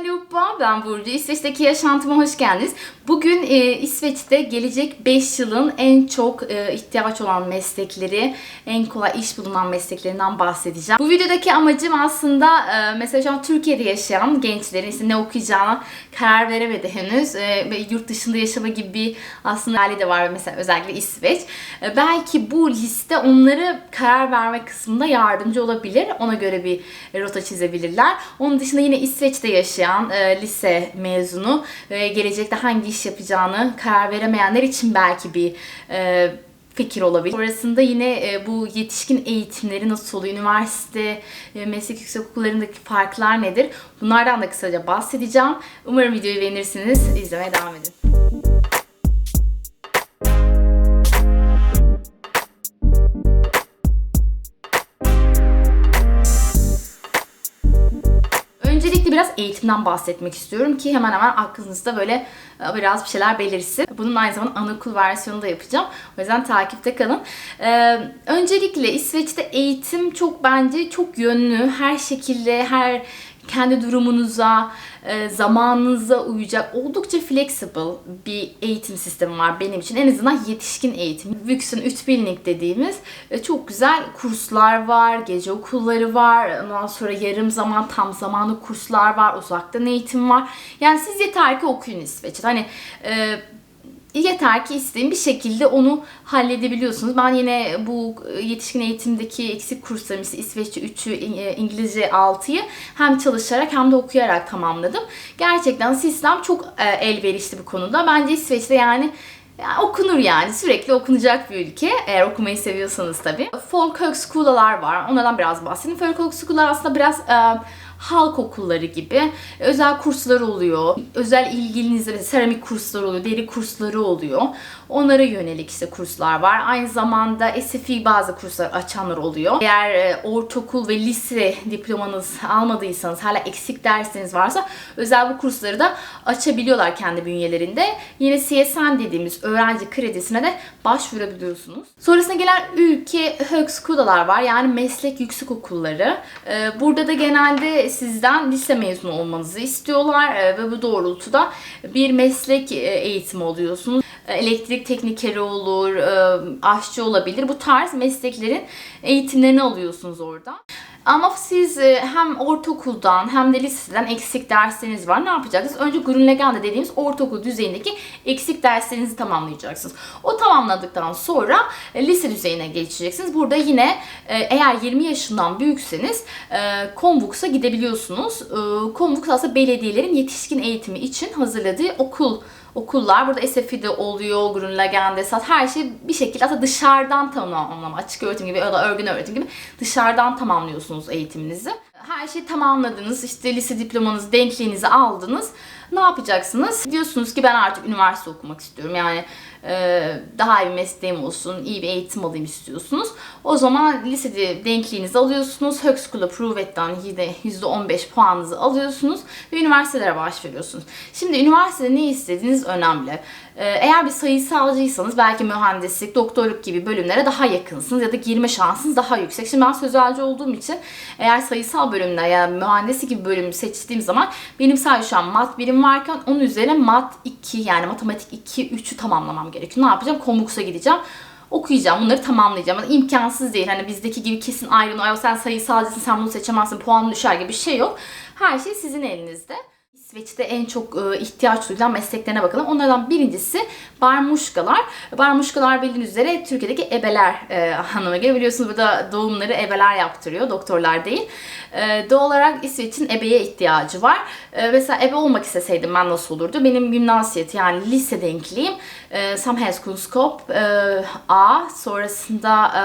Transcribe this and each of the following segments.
allihopa, ben Burcu. İsveç'teki yaşantıma hoş geldiniz. Bugün e, İsveç'te gelecek 5 yılın en çok e, ihtiyaç olan meslekleri, en kolay iş bulunan mesleklerinden bahsedeceğim. Bu videodaki amacım aslında e, mesela şu an Türkiye'de yaşayan gençlerin işte ne okuyacağına karar veremedi henüz. E, ve yurt dışında yaşama gibi bir aslında hali de var mesela özellikle İsveç. E, belki bu liste onları karar verme kısmında yardımcı olabilir. Ona göre bir rota çizebilirler. Onun dışında yine İsveç'te yaşayan e, lise mezunu ve gelecekte hangi iş yapacağını karar veremeyenler için belki bir e, fikir olabilir. Sonrasında yine e, bu yetişkin eğitimleri nasıl oluyor? Üniversite, e, meslek yüksek okullarındaki farklar nedir? Bunlardan da kısaca bahsedeceğim. Umarım videoyu beğenirsiniz. İzlemeye devam edin. Biraz eğitimden bahsetmek istiyorum ki hemen hemen aklınızda böyle e, biraz bir şeyler belirsin. Bunun aynı zamanda anaokul versiyonu da yapacağım. O yüzden takipte kalın. Ee, öncelikle İsveç'te eğitim çok bence çok yönlü. Her şekilde, her kendi durumunuza, e, zamanınıza uyacak oldukça flexible bir eğitim sistemi var benim için. En azından yetişkin eğitim. Vuxen Utbildning dediğimiz e, çok güzel kurslar var, gece okulları var, ondan sonra yarım zaman, tam zamanlı kurslar var, uzaktan eğitim var. Yani siz yeter ki okuyun İsveç'te. Hani e, Yeter ki isteyin bir şekilde onu halledebiliyorsunuz. Ben yine bu yetişkin eğitimdeki eksik kurslarımı işte İsveççe 3'ü, İngilizce 6'yı hem çalışarak hem de okuyarak tamamladım. Gerçekten sistem çok e, elverişli bu konuda. Bence İsveç'te yani yani okunur yani. Sürekli okunacak bir ülke. Eğer okumayı seviyorsanız tabii. Folk Högskolalar var. Onlardan biraz bahsedeyim. Folk Högskolalar aslında biraz e, halk okulları gibi özel kurslar oluyor. Özel ilginizde seramik kursları oluyor, deri kursları oluyor. Onlara yönelik işte kurslar var. Aynı zamanda SFI bazı kurslar açanlar oluyor. Eğer e, ortaokul ve lise diplomanız almadıysanız, hala eksik dersiniz varsa özel bu kursları da açabiliyorlar kendi bünyelerinde. Yine CSN dediğimiz öğrenci kredisine de başvurabiliyorsunuz. Sonrasında gelen ülke Högskolalar var. Yani meslek yüksek okulları. E, burada da genelde sizden lise mezunu olmanızı istiyorlar e, ve bu doğrultuda bir meslek eğitimi oluyorsunuz. Elektrik teknikeri olur, aşçı olabilir. Bu tarz mesleklerin eğitimlerini alıyorsunuz orada. Ama siz hem ortaokuldan hem de liseden eksik dersleriniz var. Ne yapacaksınız? Önce Grundlegende dediğimiz ortaokul düzeyindeki eksik derslerinizi tamamlayacaksınız. O tamamladıktan sonra lise düzeyine geçeceksiniz. Burada yine eğer 20 yaşından büyükseniz Konvuks'a gidebiliyorsunuz. Konvuks aslında belediyelerin yetişkin eğitimi için hazırladığı okul okullar. Burada SFİ'de oluyor, Grundlegende, SAT her şey bir şekilde aslında dışarıdan tamamlama, açık öğretim gibi ya da örgün öğretim gibi dışarıdan tamamlıyorsunuz eğitiminizi. Her şeyi tamamladınız, işte lise diplomanızı, denkliğinizi aldınız. Ne yapacaksınız? Diyorsunuz ki ben artık üniversite okumak istiyorum. Yani e, daha iyi bir mesleğim olsun, iyi bir eğitim alayım istiyorsunuz. O zaman lisede denkliğinizi alıyorsunuz. Högskola Provet'ten %15 puanınızı alıyorsunuz ve üniversitelere başvuruyorsunuz. Şimdi üniversitede ne istediğiniz önemli. Eğer bir sayısalcıysanız belki mühendislik, doktorluk gibi bölümlere daha yakınsınız ya da girme şansınız daha yüksek. Şimdi ben sözelci olduğum için eğer sayısal bölümde ya yani mühendislik gibi bölümü seçtiğim zaman benim sadece şu an mat birim varken onun üzerine mat 2 yani matematik 2, 3'ü tamamlamam gerekiyor. Ne yapacağım? Komuks'a gideceğim okuyacağım. Bunları tamamlayacağım. Yani imkansız değil. Hani bizdeki gibi kesin ayrılma. Sen sayısalcısın sen bunu seçemezsin. Puan düşer gibi bir şey yok. Her şey sizin elinizde. İsveç'te en çok e, ihtiyaç duyulan mesleklerine bakalım. Onlardan birincisi barmuşkalar. Barmuşkalar bildiğiniz üzere Türkiye'deki ebeler e, anlamına geliyor. Biliyorsunuz burada doğumları ebeler yaptırıyor, doktorlar değil. E, doğal olarak İsveç'in ebeye ihtiyacı var. E, mesela ebe olmak isteseydim ben nasıl olurdu? Benim gimnasiyet yani lise denkliğim e, Samhällskunskap e, A, sonrasında e,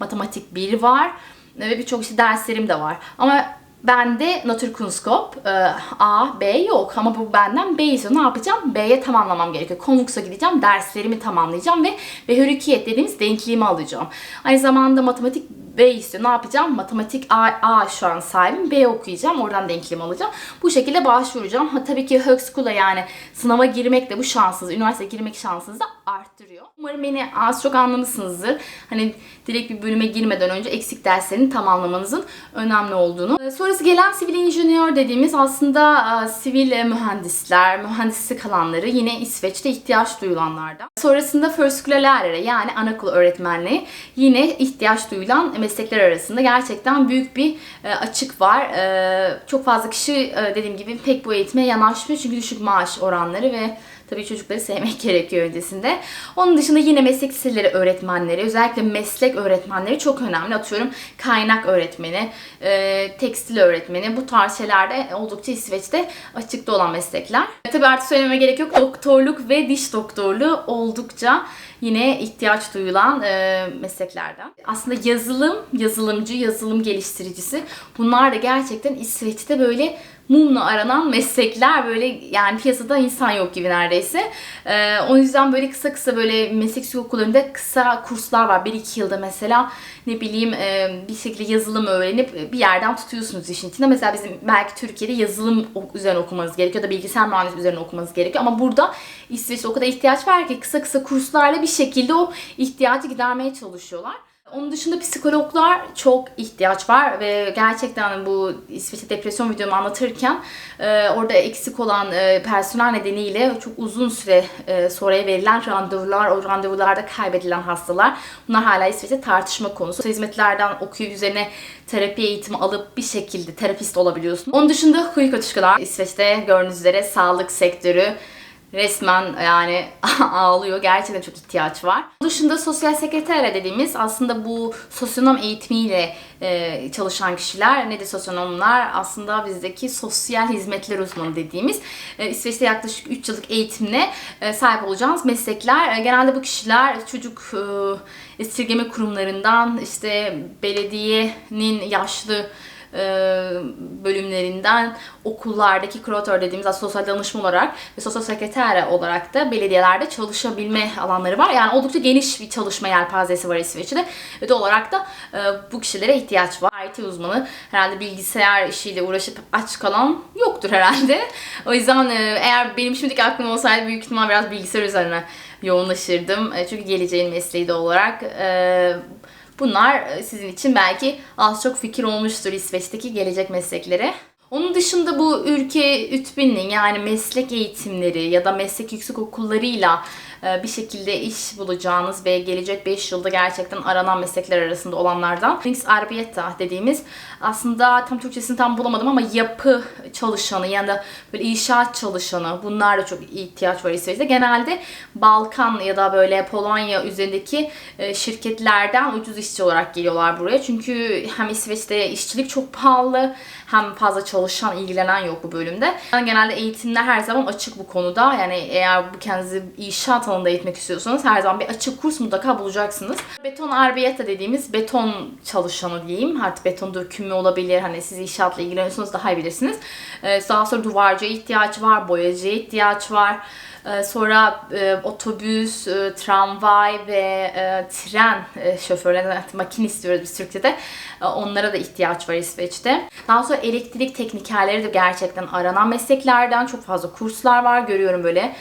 matematik 1 var ve birçok işte derslerim de var. Ama Bende Naturkunskap e, A, B yok ama bu benden B istiyor. Ne yapacağım? B'ye tamamlamam gerekiyor. Konvuks'a gideceğim, derslerimi tamamlayacağım ve hürrikiyet dediğimiz denkliğimi alacağım. Aynı zamanda matematik B istiyor. Ne yapacağım? Matematik A, A şu an sahibim. B okuyacağım. Oradan denklem alacağım. Bu şekilde başvuracağım. Ha, tabii ki Högskola yani sınava girmek de bu şansınızı, üniversiteye girmek şansınızı da arttırıyor. Umarım beni az çok anlamışsınızdır. Hani direkt bir bölüme girmeden önce eksik derslerini tamamlamanızın önemli olduğunu. Ee, Sonrası gelen sivil injiniör dediğimiz aslında e, sivil e, mühendisler, mühendislik alanları yine İsveç'te ihtiyaç duyulanlardan. Sonrasında förskollärare yani anaokul öğretmenliği yine ihtiyaç duyulan meslekler arasında gerçekten büyük bir e, açık var. Çok fazla kişi dediğim gibi pek bu eğitime yanaşmıyor çünkü düşük maaş oranları ve Tabii çocukları sevmek gerekiyor öncesinde. Onun dışında yine meslek liseleri öğretmenleri, özellikle meslek öğretmenleri çok önemli. Atıyorum kaynak öğretmeni, e, tekstil öğretmeni bu tarz şeylerde oldukça İsveç'te açıkta olan meslekler. Tabii artık söylememe gerek yok. Doktorluk ve diş doktorluğu oldukça yine ihtiyaç duyulan e, mesleklerden. Aslında yazılım, yazılımcı, yazılım geliştiricisi bunlar da gerçekten İsveç'te böyle mumla aranan meslekler böyle yani piyasada insan yok gibi neredeyse. Ee, o yüzden böyle kısa kısa böyle meslek okullarında kısa kurslar var. 1-2 yılda mesela ne bileyim e, bir şekilde yazılım öğrenip bir yerden tutuyorsunuz işin içinde. Mesela bizim belki Türkiye'de yazılım üzerine okumanız gerekiyor da bilgisayar mühendisliği üzerine okumanız gerekiyor. Ama burada İsveç'te o kadar ihtiyaç var ki kısa kısa kurslarla bir şekilde o ihtiyacı gidermeye çalışıyorlar. Onun dışında psikologlar çok ihtiyaç var ve gerçekten bu İsveç'te depresyon videomu anlatırken e, orada eksik olan e, personel nedeniyle çok uzun süre e, sonraya verilen randevular, o randevularda kaybedilen hastalar bunlar hala İsveç'te tartışma konusu. Hizmetlerden okuyup üzerine terapi eğitimi alıp bir şekilde terapist olabiliyorsun. Onun dışında hıykötüşkalar İsveç'te gördüğünüz üzere sağlık sektörü resmen yani ağlıyor. Gerçekten çok ihtiyaç var. Bunun dışında sosyal sekreter dediğimiz aslında bu sosyonom eğitimiyle e, çalışan kişiler. Nedir sosyonomlar? Aslında bizdeki sosyal hizmetler uzmanı dediğimiz e, İsveç'te yaklaşık 3 yıllık eğitimle e, sahip olacağınız meslekler. E, genelde bu kişiler çocuk e, esirgeme kurumlarından işte belediyenin yaşlı bölümlerinden okullardaki kuratör dediğimiz aslında sosyal danışma olarak ve sosyal sekreter olarak da belediyelerde çalışabilme alanları var. Yani oldukça geniş bir çalışma yelpazesi var İsveç'te. Ve de olarak da e, bu kişilere ihtiyaç var. IT uzmanı herhalde bilgisayar işiyle uğraşıp aç kalan yoktur herhalde. O yüzden e, eğer benim şimdiki aklım olsaydı büyük ihtimal biraz bilgisayar üzerine yoğunlaşırdım. E, çünkü geleceğin mesleği de olarak. Bunlar e, sizin için belki az çok fikir olmuştur İsveç'teki gelecek meslekleri. Onun dışında bu ülke ütbinliği yani meslek eğitimleri ya da meslek yüksek okullarıyla e, bir şekilde iş bulacağınız ve gelecek 5 yılda gerçekten aranan meslekler arasında olanlardan Links Arbeta dediğimiz aslında tam Türkçesini tam bulamadım ama yapı çalışanı ya da böyle inşaat çalışanı bunlar da çok ihtiyaç var İsveç'te. Genelde Balkan ya da böyle Polonya üzerindeki e, şirketlerden ucuz işçi olarak geliyorlar buraya. Çünkü hem İsveç'te işçilik çok pahalı hem fazla çalışan, ilgilenen yok bu bölümde. Yani genelde eğitimler her zaman açık bu konuda. Yani eğer bu kendinizi inşaat alanında eğitmek istiyorsanız her zaman bir açık kurs mutlaka bulacaksınız. Beton arbiyeta dediğimiz beton çalışanı diyeyim. Artık beton dökümü olabilir. Hani siz inşaatla ilgileniyorsanız daha iyi bilirsiniz. Ee, daha sonra duvarcıya ihtiyaç var, boyacıya ihtiyaç var. Ee, Sonra e, otobüs, e, tramvay ve e, tren e, şoförlerine, makinist diyoruz biz Türkçe'de. E, onlara da ihtiyaç var İsveç'te. Daha sonra elektrik teknikerleri de gerçekten aranan mesleklerden çok fazla kurslar var. Görüyorum böyle.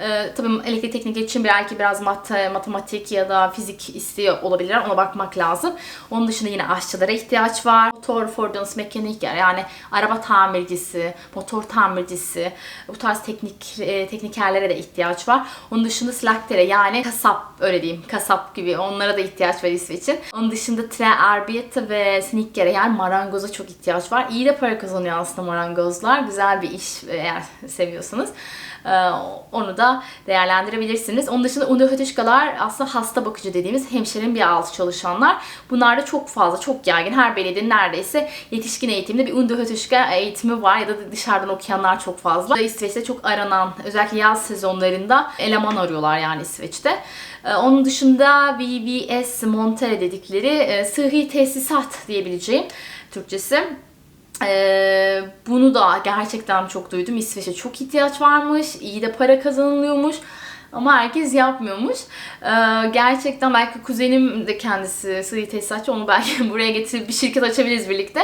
Ee, tabii elektrik teknikleri için belki biraz mat matematik ya da fizik istiyor olabilirler. Ona bakmak lazım. Onun dışında yine aşçılara ihtiyaç var. Motor fordonsmekaniker yani araba tamircisi, motor tamircisi, bu tarz teknik e, teknikerlere de ihtiyaç var. Onun dışında slaktere yani kasap öyle diyeyim. Kasap gibi onlara da ihtiyaç var İsveç'in. Onun dışında tre arbete ve snickere yani marangoza çok ihtiyaç var. İyi de para kazanıyor aslında marangozlar. Güzel bir iş eğer seviyorsanız. Ee, Onu da değerlendirebilirsiniz. Onun dışında underhötüşkalar aslında hasta bakıcı dediğimiz hemşirenin bir altı çalışanlar. Bunlar da çok fazla, çok yaygın. Her belediyenin neredeyse yetişkin eğitimde bir underhötüşka eğitimi var ya da dışarıdan okuyanlar çok fazla. İsveç'te çok aranan, özellikle yaz sezonlarında eleman arıyorlar yani İsveç'te. Ee, Onun dışında VVS Montere dedikleri e, sıhhi tesisat diyebileceğim Türkçesi. Ee, bunu da gerçekten çok duydum. İsveç'e çok ihtiyaç varmış. iyi de para kazanılıyormuş. Ama herkes yapmıyormuş. Ee, gerçekten belki kuzenim de kendisi sıvı tesisatçı. Onu belki buraya getirip bir şirket açabiliriz birlikte.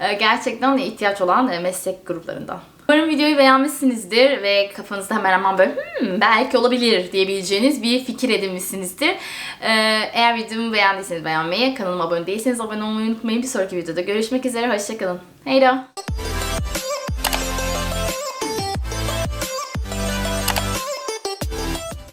Ee, gerçekten ihtiyaç olan e, meslek gruplarından. Umarım videoyu beğenmişsinizdir ve kafanızda hemen hemen böyle "Hmm, belki olabilir diyebileceğiniz bir fikir edinmişsinizdir. Ee, eğer videomu beğendiyseniz beğenmeyi, kanalıma abone değilseniz abone olmayı unutmayın. Bir sonraki videoda görüşmek üzere, hoşçakalın. Heyda!